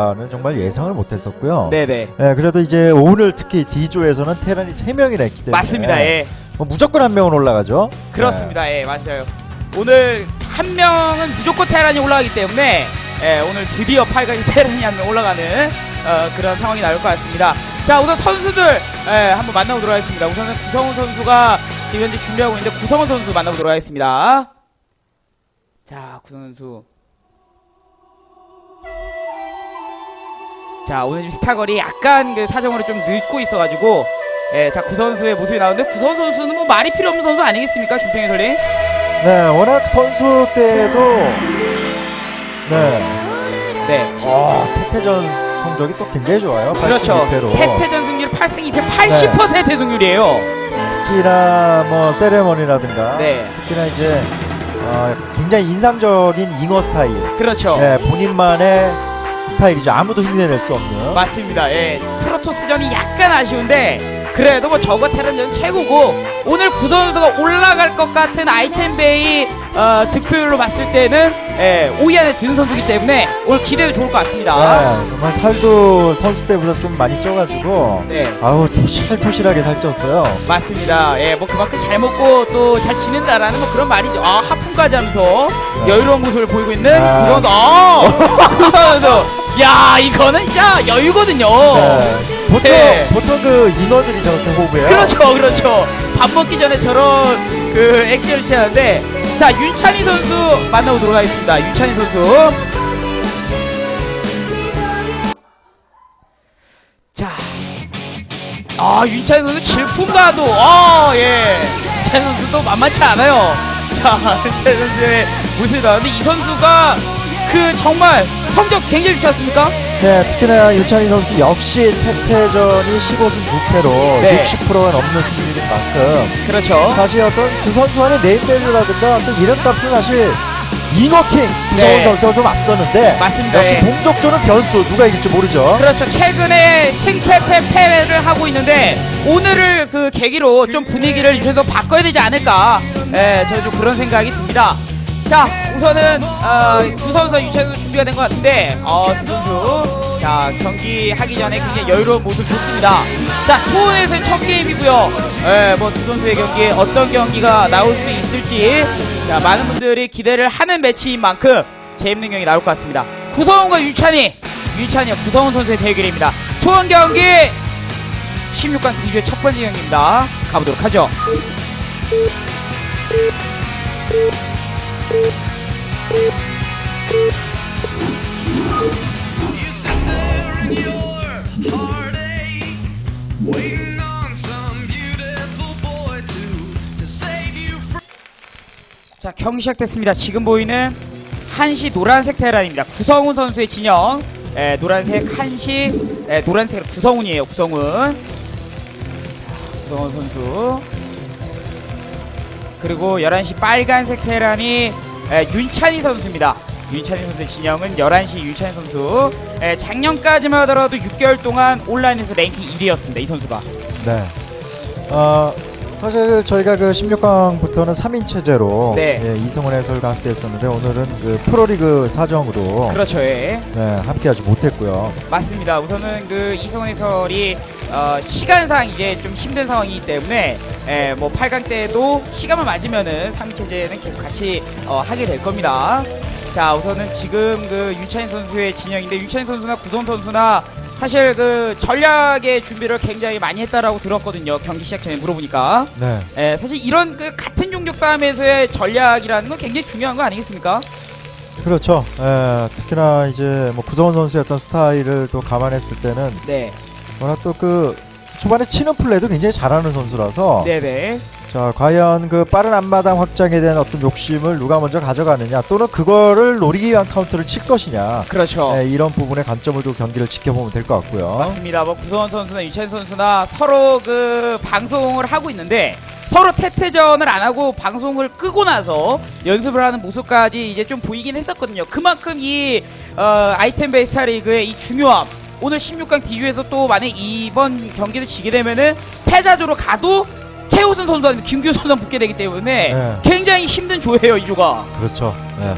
는 정말 예상을 못했었고요. 네네. 예, 그래도 이제 오늘 특히 D조에서는 테란이 3명이나 있기 때문에 맞습니다. 예. 뭐 무조건 한 명은 올라가죠. 그렇습니다. 예, 맞아요. 오늘 한 명은 무조건 테란이 올라가기 때문에 예, 오늘 드디어 8강에 테란이 한 명 올라가는 어, 그런 상황이 나올 것 같습니다. 자, 우선 선수들 예, 한번 만나보도록 하겠습니다. 우선은 구성훈 선수가 지금 현재 준비하고 있는데 구성훈 선수 만나보도록 하겠습니다. 자, 구성훈 선수. 자, 오늘 지금 스타걸이 약간 그 사정으로 좀 늦고 있어가지고 예, 자, 구성훈 선수의 모습이 나오는데 구성훈 선수는 뭐 말이 필요 없는 선수 아니겠습니까? 김태희 설리? 네. 네, 워낙 선수 때도 네, 네. 아, 태태전 성적이 또 굉장히 좋아요. 그렇죠. 82패로. 태태전 승률 8승 2패 80%의 승률이에요. 특히나 뭐 세레머니라든가 네. 특히나 이제 어, 굉장히 인상적인 잉어 스타일. 그렇죠. 네, 본인만의 스타일이죠. 아무도 흉내낼 수 없는. 맞습니다. 예. 프로토스전이 약간 아쉬운데 그래도 뭐 저거 테란전 최고고 오늘 구선수가 올라갈 것 같은 아이템 베이 어, 득표율로 봤을 때는 예, 5위 안에 드는 선수이기 때문에 오늘 기대도 좋을 것 같습니다. 네, 정말 살도 선수 때보다 좀 많이 쪄가지고 네. 아우 토실토실하게 살쪘어요. 맞습니다. 예, 뭐 그만큼 잘 먹고 또 잘 지낸다라는 뭐 그런 말이죠. 아, 하품까지 하면서 네. 여유로운 모습을 보이고 있는 아. 구선수. 아, 구선수. 야, 이거는 진짜 여유거든요. 네. 보통 네. 보통 그 잉어들이 저렇게 호구해요. 그렇죠, 그렇죠. 밥 먹기 전에 저런 그 액션을 취하는데 자 윤찬희 선수 만나보도록 하겠습니다. 윤찬희 선수. 자, 아 윤찬희 선수 질풍가도 아 예, 윤찬희 선수도 만만치 않아요. 자, 윤찬희 선수의 모습이 나왔는데 이 선수가 그 정말 성적 굉장히 좋지 않습니까? 네, 특히나 유찬희 선수 역시 태태전이 15승 9패로 네. 60%가 넘는 승률인 만큼 그렇죠. 사실 어떤 그 선수와의 네임밸류라든가 어떤 이런 값은 사실 잉어킹 구성훈 네. 선수가 좀 앞서는데 맞습니다. 역시 예. 동족조는 변수 누가 이길지 모르죠. 그렇죠. 최근에 승패패 패배를 하고 있는데 오늘을 그 계기로 좀 분위기를 이제서 바꿔야 되지 않을까. 예, 저는 좀 그런 생각이 듭니다. 자, 우선은 어, 두 선수 유체도 준비가 된 것 같은데 어, 두 선수 자 경기 하기 전에 굉장히 여유로운 모습 좋습니다. 자, 투어에서의 첫 게임이고요. 예, 뭐두 선수의 경기 어떤 경기가 나올 수 있을지 자 많은 분들이 기대를 하는 매치인 만큼 재밌는 경기 나올 것 같습니다. 구성훈과 유찬이 유찬이와 구성훈 선수의 대결입니다. 투원 경기 16강 D조의 첫 번째 경기입니다. 가보도록 하죠. 자 경기 시작됐습니다. 지금 보이는 한시 노란색 테란입니다. 구성훈 선수의 진영. 에, 노란색 한시, 에, 노란색 구성훈이에요. 구성훈. 자, 구성훈 선수. 그리고 11시 빨간색 테란이 에, 윤찬희 선수입니다. 윤찬희 선수의 진영은 11시 윤찬희 선수. 에, 작년까지만 하더라도 6개월 동안 온라인에서 랭킹 1위였습니다. 이 선수가. 네. 어, 사실 저희가 그 16강부터는 3인 체제로 네. 예, 이승훈 해설과 함께 했었는데 오늘은 그 프로리그 사정으로 그렇죠. 예. 네, 함께 하지 못했고요. 맞습니다. 우선은 그 이성훈 해설이 어, 시간상 이제 좀 힘든 상황이기 때문에 에, 뭐 8강 때도 시간만 맞으면은 3위 체제는 계속 같이 어, 하게 될 겁니다. 자, 우선은 지금 그 윤찬희 선수의 진영인데 윤찬희 선수나 구성 선수나 사실 그 전략의 준비를 굉장히 많이 했다라고 들었거든요. 경기 시작 전에 물어보니까. 네. 에, 사실 이런 그 같은 종족 싸움에서의 전략이라는 건 굉장히 중요한 거 아니겠습니까? 그렇죠. 예, 특히나 이제 뭐 구성원 선수의 어떤 스타일을 또 감안했을 때는 네. 워낙 또그 초반에 치는 플레이도 굉장히 잘하는 선수라서 네네. 자 과연 그 빠른 앞마당 확장에 대한 어떤 욕심을 누가 먼저 가져가느냐 또는 그거를 노리기 위한 카운터를 칠 것이냐 그렇죠. 예, 이런 부분에 관점을 두고 경기를 지켜보면 될 것 같고요. 맞습니다. 뭐 구성원 선수나 유찬 선수나 서로 그 방송을 하고 있는데 서로 태태전을 안 하고 방송을 끄고 나서 연습을 하는 모습까지 이제 좀 보이긴 했었거든요. 그만큼 이 어, 아이템 베이스 스타리그의 이 중요함. 오늘 16강 D주에서 또 만약 이번 경기를 지게 되면은 패자조로 가도 최우선 선수 아니면 김규 선수 붙게 되기 때문에 네. 굉장히 힘든 조예요 이 조가. 그렇죠. 예.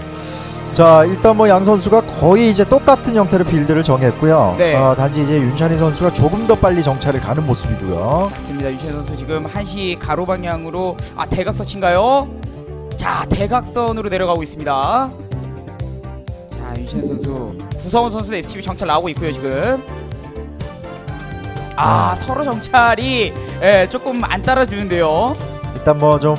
자 일단 뭐 양 선수가 거의 이제 똑같은 형태로 빌드를 정했고요. 네. 어, 단지 이제 윤찬희 선수가 조금 더 빨리 정찰을 가는 모습이고요. 맞습니다. 유채 선수 지금 한시 가로 방향으로 아 대각선인가요? 자 대각선으로 내려가고 있습니다. 자 유채 선수 구성원 선수도 SCB 정찰 나오고 있고요 지금. 아 아. 서로 정찰이 예, 조금 안 따라주는데요. 일단 뭐좀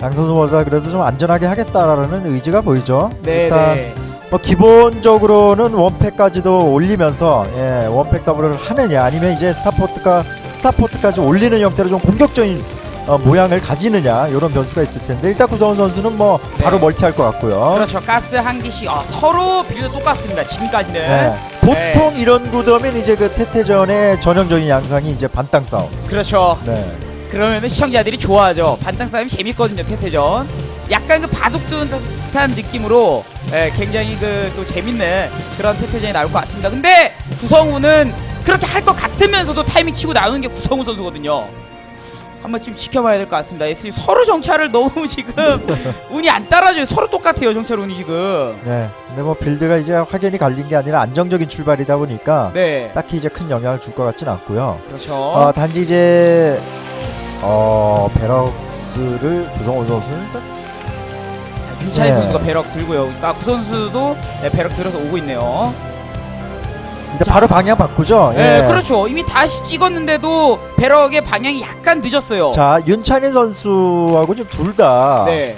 양 선수 보다 그래도 좀 안전하게 하겠다라는 의지가 보이죠. 네, 일단 네. 뭐 기본적으로는 원팩까지도 올리면서 예, 원팩 더블을 하느냐 아니면 이제 스타포트가 스타포트까지 올리는 형태로 좀 공격적인 어, 모양을 가지느냐 이런 변수가 있을 텐데 일단 구성원 선수는 뭐 네. 바로 멀티할 것 같고요. 그렇죠. 가스 한 개씩 아, 서로 빌드 똑같습니다. 지금까지는. 네. 보통 이런 구도면 이제 그 태태전의 전형적인 양상이 이제 반땅 싸움. 그렇죠. 네. 그러면은 시청자들이 좋아하죠. 반땅 싸움이 재밌거든요. 태태전. 약간 그 바둑 듯한 느낌으로 예, 굉장히 그 또 재밌는 그런 태태전이 나올 것 같습니다. 근데 구성우는 그렇게 할 것 같으면서도 타이밍 치고 나오는 게 구성우 선수거든요. 한번 좀 지켜봐야 될 것 같습니다. SC 서로 정찰을 너무 지금 운이 안 따라줘요. 서로 똑같아요. 정찰 운이 지금. 네. 근데 뭐 빌드가 이제 확연히 갈린 게 아니라 안정적인 출발이다 보니까 네. 딱히 이제 큰 영향을 줄 것 같진 않고요. 그렇죠. 어, 단지 이제 어 베럭스를 구성원 선수는 일단 윤찬희 네. 선수가 배럭 들고요. 아, 구 선수도 네, 배럭 들어서 오고 있네요. 이제 자. 바로 방향 바꾸죠. 네, 예. 그렇죠. 이미 다시 찍었는데도 배럭의 방향이 약간 늦었어요. 자 윤찬희 선수하고 지금 둘 다 네.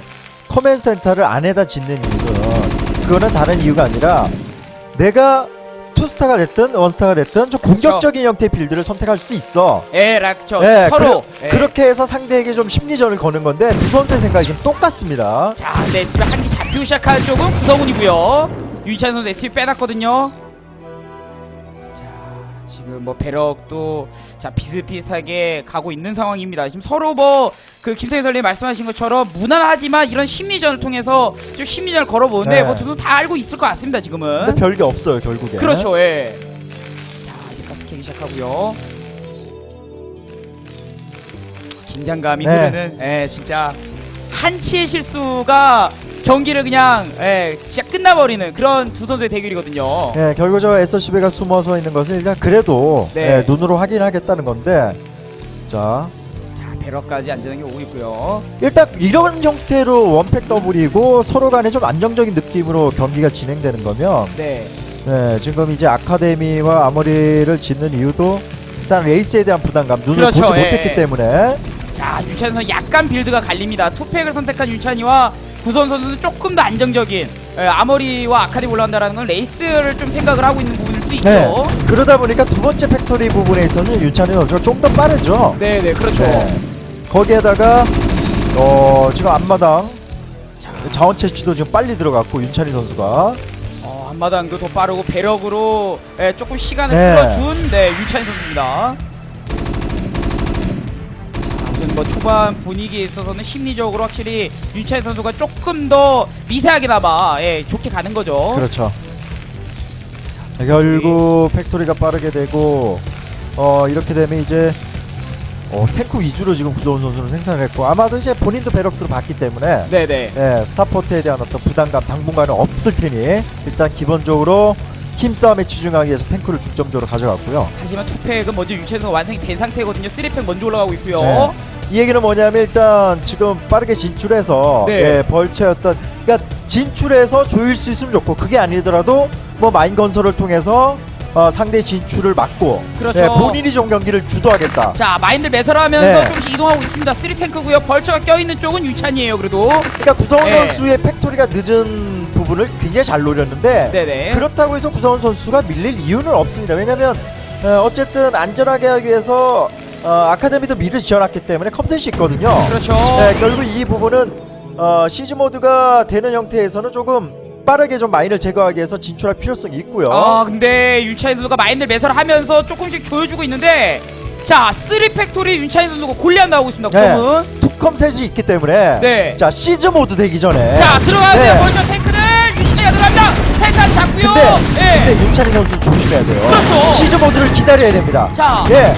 커맨 센터를 안에다 짓는 이유는 그거는 다른 이유가 아니라 내가 투스타가 됐든 원스타가 됐든 좀 공격적인 형태의 빌드를 선택할 수도 있어. 예, 락죠. 예, 서로. 예. 그렇게 해서 상대에게 좀 심리전을 거는 건데 두 선수의 생각이 지금 똑같습니다. 자, 근데 SB 한기 잡히고 시작한 쪽은 구성훈이고요. 유찬 선수 SB 빼놨거든요. 자, 지금 뭐 배럭도 자 비슷비슷하게 가고 있는 상황입니다. 지금 서로 뭐 그 김태희 선생님 말씀하신 것처럼 무난하지만 이런 심리전을 통해서 좀 심리전을 걸어보는데 네. 뭐 두분 다 알고 있을 것 같습니다. 지금은. 근데 별게 없어요 결국에. 그렇죠, 예. 자, 이제 가스 캐기 시작하고요. 긴장감이 네. 흐르는, 예, 진짜 한치의 실수가 경기를 그냥, 예, 진짜 끝나버리는 그런 두 선수의 대결이거든요. 예, 결국 저 SCB가 숨어서 있는 것을 일단 그래도 네. 예, 눈으로 확인하겠다는 건데 자 자, 배럭까지 안전하게 오고 있고요. 일단 이런 형태로 원팩 더블이고 서로 간에 좀 안정적인 느낌으로 경기가 진행되는 거면 네, 네, 지금 이제 아카데미와 아머리를 짓는 이유도 일단 레이스에 대한 부담감 눈을 그렇죠, 보지 예. 못했기 때문에 자, 윤찬 선수 약간 빌드가 갈립니다. 투팩을 선택한 윤찬이와 구선 선수는 조금 더 안정적인 예, 아머리와 아카데미 올라간다라는 건 레이스를 좀 생각을 하고 있는 부분일 수도 있죠. 네, 그러다 보니까 두 번째 팩토리 부분에 있어서는 윤찬이 선수가 좀 더 빠르죠. 네, 네, 그렇죠. 네. 거기에다가 어, 지금 앞마당 자원 채취도 지금 빨리 들어갔고 윤찬이 선수가 어, 앞마당도 더 빠르고 배력으로 예, 조금 시간을 네. 끌어준 네, 유찬 선수입니다. 뭐 초반 분위기에 있어서는 심리적으로 확실히 유찬 선수가 조금 더 미세하게나마 예, 좋게 가는 거죠. 그렇죠. 자, 결국 팩토리가 빠르게 되고 어 이렇게 되면 이제 어, 탱크 위주로 지금 구도원 선수는 생산을 했고 아마도 이제 본인도 베럭스로 봤기 때문에 네네. 예, 스타포트에 대한 어떤 부담감 당분간은 없을 테니 일단 기본적으로 힘싸움에 집중하기 위해서 탱크를 중점적으로 가져갔고요. 하지만 투팩은 먼저 선수가 완성이 된 상태거든요. 3팩 먼저 올라가고 있고요. 네. 이 얘기는 뭐냐면 일단 지금 빠르게 진출해서 네. 예, 벌처였던 그러니까 진출해서 조일 수 있으면 좋고 그게 아니더라도 뭐 마인 건설을 통해서 어, 상대 진출을 막고 그렇죠. 예, 본인이 좀 경기를 주도하겠다. 자, 마인드 매설하면서 네. 조금씩 이동하고 있습니다. 3탱크고요. 벌처가 껴있는 쪽은 유찬이에요. 그래도. 그러니까 구성원 네. 선수의 팩토리가 늦은 부분을 굉장히 잘 노렸는데 네네. 그렇다고 해서 구성원 선수가 밀릴 이유는 없습니다. 왜냐면 어, 어쨌든 안전하게 하기 위해서 어, 아카데미도 미를 지어놨기 때문에 컴셋이 있거든요. 그렇죠. 네, 결국 이 부분은 어, 시즈 모드가 되는 형태에서는 조금 빠르게 좀 마인을 제거하기 위해서 진출할 필요성이 있고요. 아 근데 윤차인 선수가 마인드를 매설하면서 조금씩 조여주고 있는데 자 쓰리 팩토리 윤차인 선수가 골리앗 나오고 있습니다 네. 콤은 투컴셋이 있기 때문에 네. 자 시즈 모드 되기 전에 자 들어가야 돼요 네. 벌써 탱크를 윤차이가 들어갑니다 탱크 잡고요 근데, 예. 근데 윤찬희 선수 조심해야 돼요. 그렇죠. 시즈 모드를 기다려야 됩니다. 자. 예.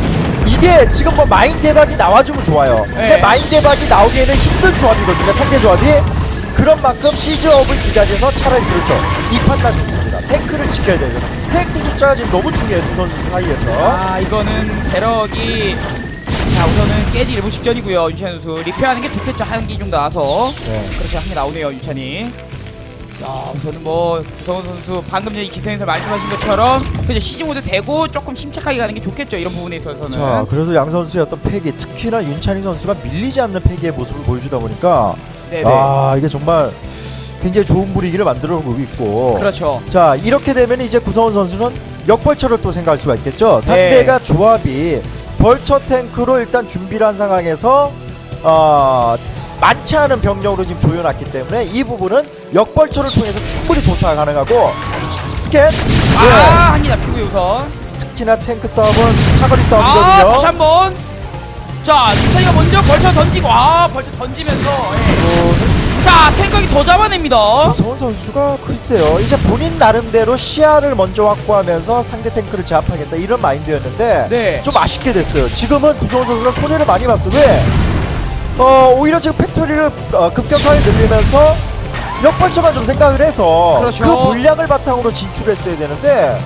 이게 지금 뭐 마인 대박이 나와주면 좋아요. 근데 네. 마인 대박이 나오기에는 힘든 조합이거든요. 상대 조합이. 그런 만큼 시즈업을 기다려서 차라리 그렇죠. 이 판단 좋습니다. 탱크를 지켜야 돼요. 탱크 숫자가 지금 너무 중요해요. 두 선수 사이에서. 아 이거는 배럭이 자 우선은 깨지 일부 직전이고요 윤찬 선수 리페어하는 게 좋겠죠 한기 정도 나와서 네. 그렇지 한개 나오네요 윤찬이 야 우선은 뭐 구성원 선수 방금 전에 기태에서 말씀하신 것처럼 그죠 시즌 모드 되고 조금 침착하게 가는 게 좋겠죠 이런 부분에 있어서는. 자, 그래서 양 선수의 어떤 패기, 특히나 윤찬희 선수가 밀리지 않는 패기의 모습을 보여주다 보니까 네네. 아 이게 정말 굉장히 좋은 분위기를 만들어 놓고 있고. 그렇죠. 자 이렇게 되면 이제 구성원 선수는 역벌처를 또 생각할 수가 있겠죠. 네. 상대가 조합이 벌처 탱크로 일단 준비를 한 상황에서 어, 많지 않은 병력으로 지금 조여놨기 때문에 이 부분은 역벌처를 통해서 충분히 도타 가능하고 스캔. 예, 아한 개 잡히고요 우선. 특히나 탱크 싸움은 사거리 아 싸움이거든요. 다시 한번. 자 윤찬이가 먼저 벌쳐 던지고 아 벌쳐 던지면서 예. 자 탱크기 더 잡아냅니다. 구성원 선수가 글쎄요 이제 본인 나름대로 시야를 먼저 확보하면서 상대 탱크를 제압하겠다 이런 마인드였는데 네. 좀 아쉽게 됐어요. 지금은 구성원 선수가 손해를 많이 봤어 왜? 어 오히려 지금 팩토리를 어, 급격하게 늘리면서 역벌처만 좀 생각을 해서 그렇죠. 그 물량을 바탕으로 진출했어야 되는데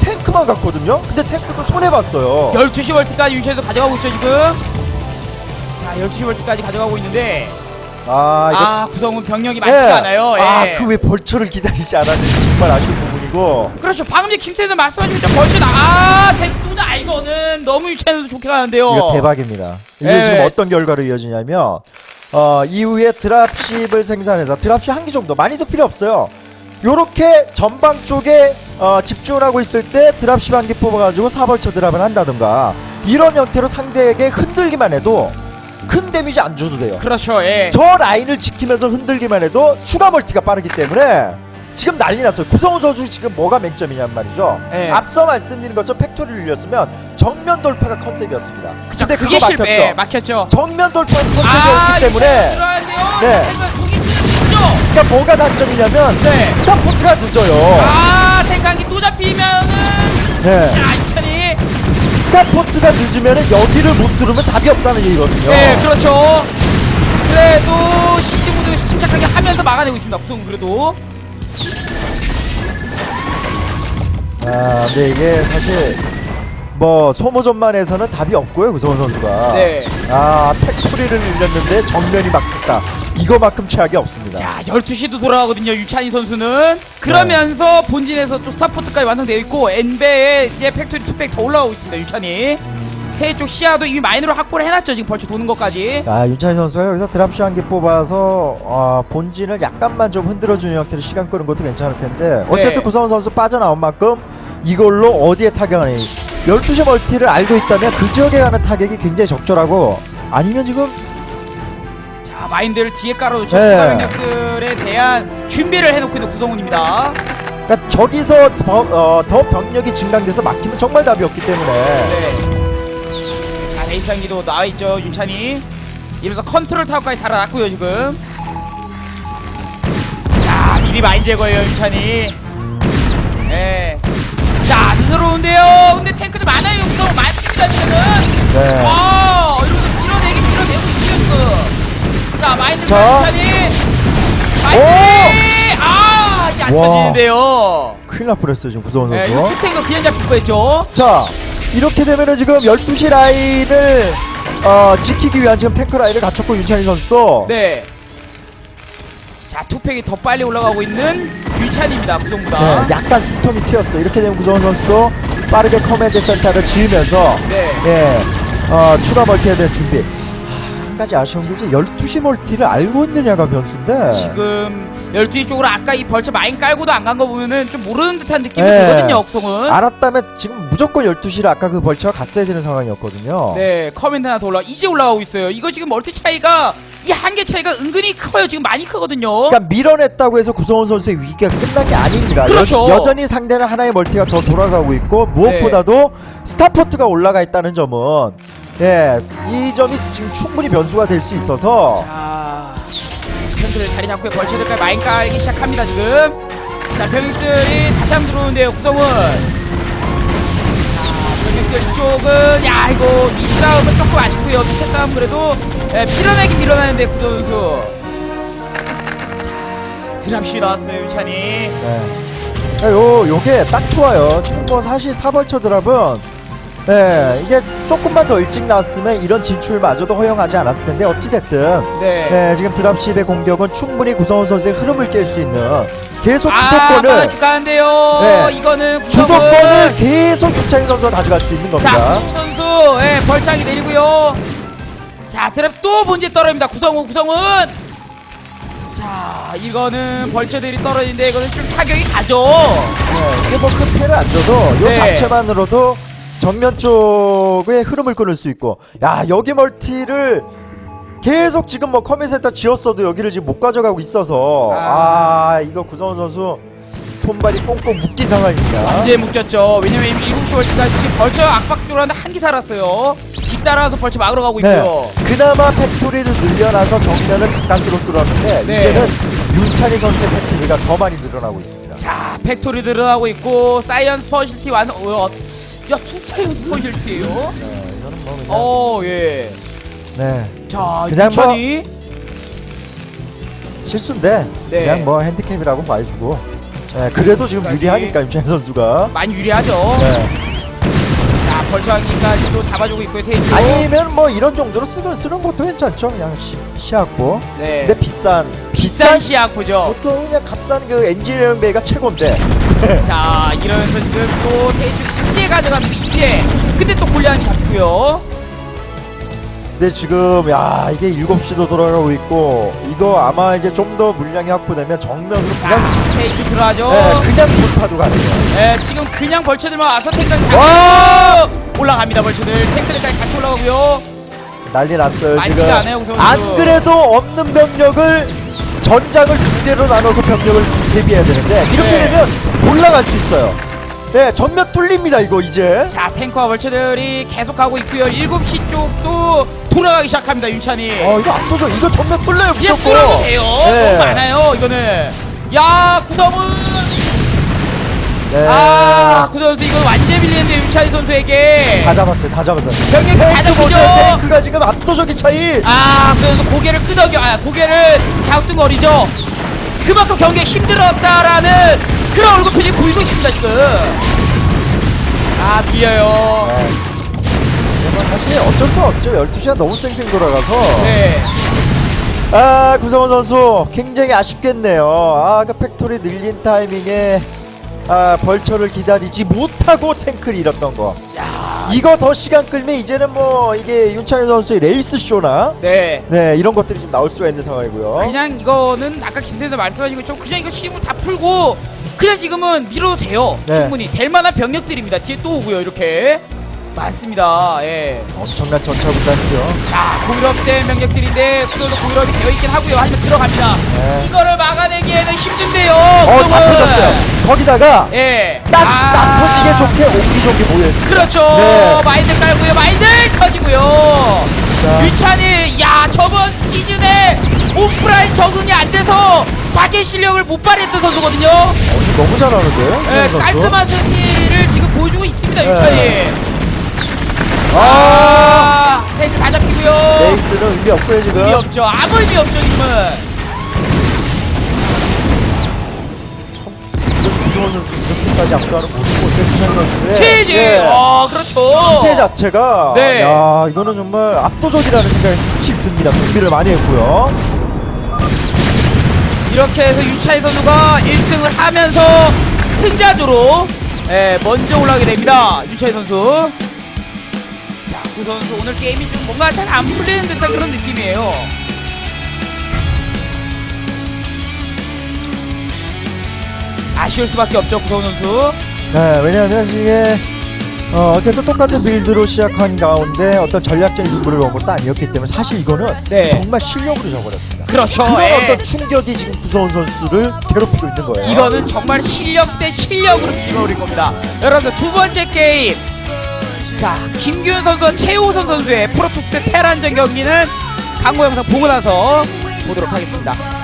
탱크만 갔거든요? 근데 탱크도 손해봤어요. 12시 벌트까지 윤찬에서 가져가고 있죠 지금? 자 12시 벌트까지 가져가고 있는데. 아 이거 아 구성은 병력이 많지가 않아요. 예. 아그 왜 벌처를 기다리지 않았는지 정말 아쉬운 부분이고 그렇죠 방금 전에 김태현 말씀하신 것처럼 벌쳐 나아 탱크다 이거는 너무 윤찬에서 좋게 가는데요 이거 대박입니다. 이게 예. 지금 어떤 결과로 이어지냐면 어, 이후에 드랍십을 생산해서 드랍십 한기 정도 많이도 필요 없어요. 요렇게 전방 쪽에 어, 집중을 하고 있을 때 드랍십 한 개 뽑아가지고 사벌처 드랍을 한다든가 이런 형태로 상대에게 흔들기만 해도 큰 데미지 안 줘도 돼요. 그렇죠 예. 저 라인을 지키면서 흔들기만 해도 추가 멀티가 빠르기 때문에 지금 난리 났어요. 구성훈 선수 지금 뭐가 맹점이냔 말이죠. 네. 앞서 말씀드린 것처럼 팩토리를 늘렸으면 정면 돌파가 컨셉이었습니다. 그쵸, 근데 그게 그거 실패 막혔죠. 막혔죠 정면 돌파 아 컨셉이었기 때문에 들어야 돼요 네. 그러니까 뭐가 단점이냐면 네. 스타포트가 늦어요. 아개또 잡히면은 네. 야 윤찬이 스타포트가 늦으면 여기를 못 누르면 답이 없다는 얘기거든요. 네 그렇죠 그래도 시즌 모드 침착하게 하면서 막아내고 있습니다 구성은 그래도 아, 근데 이게 사실 뭐 소모전만 해서는 답이 없고요, 구성훈 선수가. 네. 아, 팩토리를 늘렸는데 정면이 막혔다. 이거만큼 최악이 없습니다. 자 12시도 돌아가거든요 유찬희 선수는 그러면서 본진에서 또 스타포트까지 완성되어 있고 엔베에 이제 팩토리 투팩 더 올라가고 있습니다 유찬희 세 쪽 시야도 이미 마이너로 확보를 해놨죠 지금 벌써 도는 것까지 아, 윤찬희 선수가 여기서 드랍시 한개 뽑아서 아, 본진을 약간만 좀 흔들어주는 형태로 시간 끄는 것도 괜찮을 텐데 어쨌든 네. 구성훈 선수 빠져나온 만큼 이걸로 어디에 타격하니 12시 멀티를 알고 있다면 그 지역에 가는 타격이 굉장히 적절하고 아니면 지금 자 마인드를 뒤에 깔아놓죠 네. 추가 병력들에 대한 준비를 해놓고 있는 구성훈입니다 그러니까 저기서 더, 어, 더 병력이 증강돼서 막히면 정말 답이 없기 때문에 네. 자 레이스한기도 나와있죠 윤찬희 이러면서 컨트롤 타워까지 달아놨고요 지금. 자 미리 마인 제거예요 윤찬희 예. 자 들어오는데요. 근데 탱크들 많아요 구성 많습니다 지금은. 네. 와 이러면서 밀어내기 밀어내고 있어요 지금. 자 마인드 자. 윤찬희 마인드 아 이게 안 와. 터지는데요. 큰일 날 뻔했어요 지금 구성훈 예, 선수. 이거 투탱크 그냥 잡힐 뻔했죠. 자 이렇게 되면은 지금 12시 라인을 어, 지키기 위한 지금 탱크 라인을 갖췄고 윤찬희 선수도 네. 자, 투팩이 더 빨리 올라가고 있는 유찬입니다. 구성보다. 네, 약간 스톰이 튀었어. 이렇게 되면 구성원 선수도 빠르게 커맨드 센터를 지으면서 네. 예, 어, 추가 멀티에 대한 준비. 가지 아쉬운 게 이제 12시 멀티를 알고 있느냐가 변수인데. 지금 12시 쪽으로 아까 이 벌처 마인 깔고도 안 간 거 보면은 좀 모르는 듯한 느낌이 네. 들거든요, 구성은. 알았다면 지금 무조건 12시를 아까 그 벌처가 갔어야 되는 상황이었거든요. 네, 커맨드 하나 더 올라. 이제 올라가고 있어요. 이거 지금 멀티 차이가 이 한 개 차이가 은근히 커요. 지금 많이 크거든요. 그러니까 밀어냈다고 해서 구성원 선수의 위기가 끝난 게 아닙니다. 그렇죠. 여, 전히 상대는 하나의 멀티가 더 돌아가고 있고 무엇보다도 네. 스타포트가 올라가 있다는 점은 예, 이 점이 지금 충분히 변수가 될 수 있어서 자, 팬들 자리 잡고 벌처들까지 마인 깔기 시작합니다, 지금. 자, 병력들이 다시 한번 들어오는데요, 구성은. 자, 병력들 이쪽은, 야, 이거 이 싸움은 조금 아쉽고요. 밑에 싸움 그래도 예, 밀어내긴 밀어내는데, 구성 선수. 자, 드랍시 나왔어요 윤찬이. 네. 야, 요 요게 딱 좋아요. 지금 뭐 사실 사벌처 드랍은 예, 이게 조금만 더 일찍 나왔으면 이런 진출마저도 허용하지 않았을 텐데 어찌 됐든 네. 예, 지금 드랍십의 공격은 충분히 구성원 선수의 흐름을 깰 수 있는 계속 아, 주도권을 빨아줄 가는데요. 네. 이거는 구성은- 주도권을 계속 유창희 선수가 가져갈 수 있는 겁니다. 자, 구성 선수, 예, 벌창이 내리고요. 자, 드랍 또 본진 떨어집니다. 구성훈, 구성훈. 자, 이거는 벌처들이 떨어지는데 이거는 좀 타격이 가죠. 네, 이게 뭐 큰 피해를 안 줘도 요 네. 자체만으로도 정면 쪽의 흐름을 끊을 수 있고 야 여기 멀티를 계속 지금 뭐 커밋에다 지었어도 여기를 지금 못 가져가고 있어서 아. 아, 이거 구성원 선수 손발이 꽁꽁 묶인 상황입니다. 이제 묶였죠. 왜냐면 이미 7시 벌처까지 지금 벌처 압박 들어왔는데 한기 살았어요. 뒤따라와서 벌처 막으러 가고 있고요. 네. 그나마 팩토리를 늘려놔서 정면을 바깥으로 뚫었는데 네. 이제는 윤찬희 선수의 팩토리가 더 많이 늘어나고 있습니다. 자, 팩토리 들어가고 있고 사이언스 퍼실티 완성. 어, 야, 투 사이언스 퍼실티예요? 네, 이거는 뭐 그냥 어, 예. 네 자, 그냥 유천이 실수인데 네. 그냥 뭐 핸디캡이라고 봐주고 네, 그래도 지금 여기까지. 유리하니까 윤찬희 선수가 많이 유리하죠. 네. 자, 벌처 한기까지도 잡아주고 있고요. 세이프. 아니면 뭐 이런 정도로 쓰는 쓰는 것도 괜찮죠. 그냥 시, 시약고. 네. 근데 비싼 비싼 시아쿠죠. 보통 그냥 값싼 그 엔지니어링 베이가 최고인데. 자, 이러면서 지금 또이 제 가져갑니다. 이제. 근데 또 골리안이 잡히고요. 근데 지금 야 이게 7시도 돌아가고 있고 이거 아마 이제 좀 더 물량이 확보되면 정면으로 자, 그냥 세주 들어가죠. 네, 그냥 돌파도 가능해요. 네, 지금 그냥 벌처들만 와서 탱크까지 와! 다 올라갑니다. 벌처들 탱크들까지 같이 올라가고요. 난리 났어요 많지가 지금. 않아요, 구성원수. 안 그래도 없는 병력을 전장을 두 개로 나눠서 병력을 대비해야 되는데 이렇게 네. 되면 올라갈 수 있어요. 네, 전면 뚫립니다 이거 이제. 자, 탱크와 벌처들이 계속 가고 있고요. 7시 쪽도 돌아가기 시작합니다. 윤찬이. 어 이거 압도적 이거 전면 뚫려요 이제 무조건. 뚫어도 돼요. 네. 너무 많아요. 이거는. 야, 구성은 네. 아, 구선수 이거 완전 밀리는데 윤찬이 선수에게. 다 잡았어요 다 잡았어요. 병력도 다 잡히죠. 탱크가 지금 압도적인 차이. 아, 구 선수 고개를 끄덕여, 아, 고개를 갸우뚱거리죠. 그만큼 경기에 힘들었다라는 그런 얼굴 표정이 보이고 있습니다 지금. 아, 밀려요. 네. 뭐 사실 어쩔 수 없죠. 12시간 너무 쌩쌩 돌아가서. 네. 아, 구성원 선수 굉장히 아쉽겠네요. 아, 그 팩토리 늘린 타이밍에 아, 벌처를 기다리지 못하고 탱크를 잃었던 거. 야, 이거 더 시간 끌면 이제는 뭐 이게 윤찬희 선수의 레이스 쇼나 네. 네, 이런 것들이 좀 나올 수가 있는 상황이고요. 그냥 이거는 아까 김선수 말씀하신 것처럼 그냥 이거 시험을 다 풀고 그냥 지금은 밀어도 돼요. 네. 충분히 될 만한 병력들입니다. 뒤에 또 오고요. 이렇게 많습니다. 예. 엄청난 전차 군단이죠. 자, 공유럽된 병력들인데 그래도 공유럽이 되어 있긴 하고요. 하지만 들어갑니다. 네. 이거를 막아내기에는 힘든데요. 어, 다. 터졌어요. 거기다가 예. 딱 아, 나터지게 좋게 옹기종기 모여있습니다. 그렇죠. 네. 마인드 깔고요. 마인드 터지고요. 자. 유찬이 야 저번 시즌에 오프라인 적응이 안 돼서 자기 실력을 못 발휘했던 선수거든요. 어, 너무 잘하는데요? 예, 선수? 깔끔한 승리를 지금 보여주고 있습니다. 네. 유찬이. 아, 아, 패스 다 잡히고요. 레이스는 의미 없고요, 지금. 의미 없죠. 아무 의미 없죠 지금은. 선수 이렇게까지 압도하는 모습 못해 윤찬희 선수의 체지. 예. 어, 그렇죠. 기세 자체가 네. 야 이거는 정말 압도적이라는 생각이 확실히 듭니다. 준비를 많이 했고요. 이렇게 해서 유차이 선수가 1승을 하면서 승자조로 예, 먼저 올라가게 됩니다. 유차이 선수. 자, 구 선수 오늘 게임이 좀 뭔가 잘 안 풀리는 듯한 그런 느낌이에요. 아쉬울 수밖에 없죠, 구성 선수. 네, 왜냐하면 이게 어, 어쨌든 똑같은 빌드로 시작한 가운데 어떤 전략적인 승부를 본 것도 아니었기 때문에 사실 이거는 네. 정말 실력으로 져버렸습니다. 그렇죠. 그런 예. 어떤 충격이 지금 구성원 선수를 괴롭히고 있는 거예요. 이거는 정말 실력 대 실력으로 비벼버린 겁니다. 여러분들 두 번째 게임. 자, 김규현 선수와 최우선 선수의 프로토스 테란전 경기는 광고 영상 보고 나서 보도록 하겠습니다.